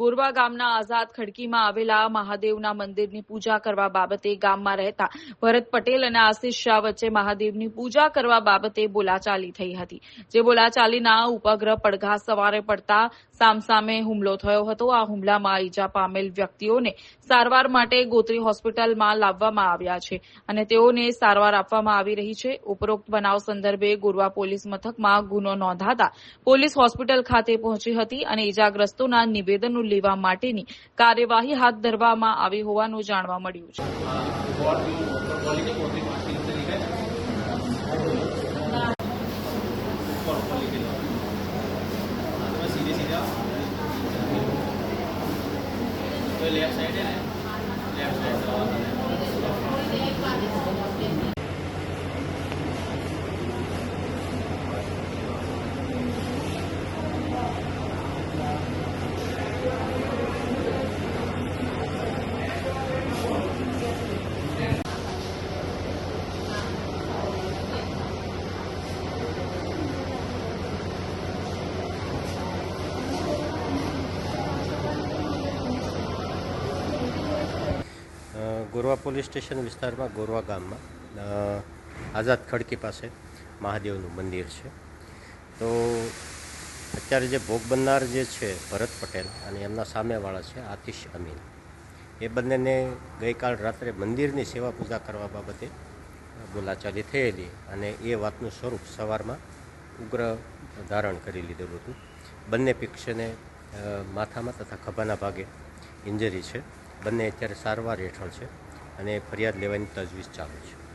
ગોરવા ગામના આઝાદ ખડકીમાં આવેલા મહાદેવના મંદિરની પૂજા કરવા બાબતે ગામમાં રહેતા ભરત પટેલ અને આશિષ શાહ વચ્ચે મહાદેવની પૂજા કરવા બાબતે બોલાચાલી થઈ હતી. જે બોલાચાલીના ઉપગ્રહ પડઘા સવારે પડતા સામસામે હુમલો થયો હતો. આ હુમલામાં ઈજા પામેલ વ્યક્તિઓને સારવાર માટે ગોત્રી હોસ્પિટલમાં લાવવામાં આવ્યા છે અને તેઓને સારવાર આપવામાં આવી રહી છે. ઉપરોક્ત બનાવ સંદર્ભે ગોરવા પોલીસ મથકમાં ગુનો નોંધાતા પોલીસ હોસ્પિટલ ખાતે પહોંચી હતી અને ઈજાગ્રસ્તોના નિવેદનો લેવા માટેની કાર્યવાહી હાથ ધરવામાં આવી હોવાનું જાણવા મળ્યું છે. Left side left side Gorwa police station વિસ્તારમાં ગોરવા ગામમાં આઝાદ ખડકી પાસે મહાદેવનું મંદિર છે. તો અત્યારે જે ભોગ બનનાર જે છે ભરત પટેલ અને એમના સામેવાળા છે આતિશ અમીન, એ બંનેને ગઈકાલ રાત્રે મંદિરની સેવા પૂજા કરવા બાબતે બોલાચાલી થયેલી અને એ વાતનું સ્વરૂપ સવારમાં ઉગ્ર ધારણ કરી લીધેલું હતું. બંને પક્ષને માથામાં તથા ખભાના ભાગે ઇન્જરી છે. બંને અત્યારે સારવાર હેઠળ છે. અને ફરિયાદ લેવાની તજવીજ ચાલુ છે.